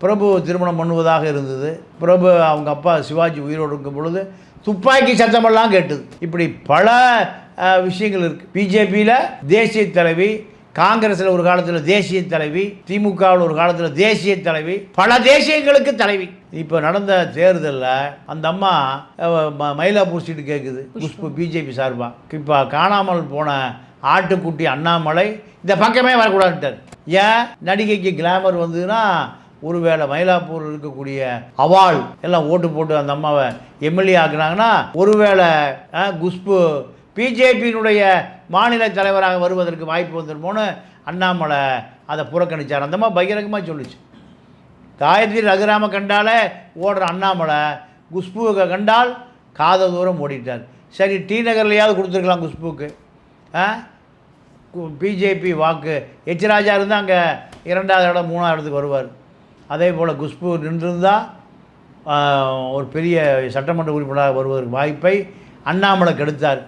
பிரபு திருமணம் பண்ணுவதாக இருந்தது. பிரபு அவங்க அப்பா சிவாஜி உயிரோடு இருக்கும் பொழுது துப்பாக்கி சத்தமெல்லாம் கேட்டது. இப்படி பல விஷயங்கள் இருக்குது பிஜேபியில் தேசிய தலைவி காங்கிரஸில் ஒரு காலத்தில் தேசிய தலைவி திமுகவில் ஒரு காலத்தில் தேசிய தலைவி பல தேசியங்களுக்கு தலைவி. இப்போ நடந்த தேர்தலில் அந்த அம்மா ம- மயிலாப்பூர் சீட்டு கேட்குது குஷ்பு பிஜேபி சார்பாக இப்போ காணாமல் போன ஆட்டுக்குட்டி அண்ணாமலை இந்த பக்கமே வரக்கூடாதுட்டார் ஏன்? நடிகைக்கு கிளாமர் வந்ததுன்னா ஒருவேளை மயிலாப்பூர் இருக்கக்கூடிய அவாள் எல்லாம் ஓட்டு போட்டு அந்த அம்மாவை எம்எல்ஏ ஆக்குனாங்கன்னா ஒருவேளை குஷ்பு பிஜேபியினுடைய மாநில தலைவராக வருவதற்கு வாய்ப்பு வந்துருமோன்னு அண்ணாமலை அதை புறக்கணிச்சார். அந்தம்மா பகிரங்கமாக சொல்லுச்சு. காயத்ரி ரகுராம கண்டாலே ஓடுற அண்ணாமலை குஷ்புவை கண்டால் காத தூரம் ஓடிட்டார். சரி டி நகர்லையாவது கொடுத்துருக்கலாம் குஷ்புவுக்கு. ஆ பிஜேபி வாக்கு. எச் ராஜா இருந்தால் அங்கே இரண்டாவது இடம் மூணாவது இடத்துக்கு வருவார். அதே போல் குஷ்பு நின்றிருந்தால் ஒரு பெரிய சட்டமன்ற உறுப்பினராக வருவதற்கு வாய்ப்பை அண்ணாமலை கெடுத்தார்.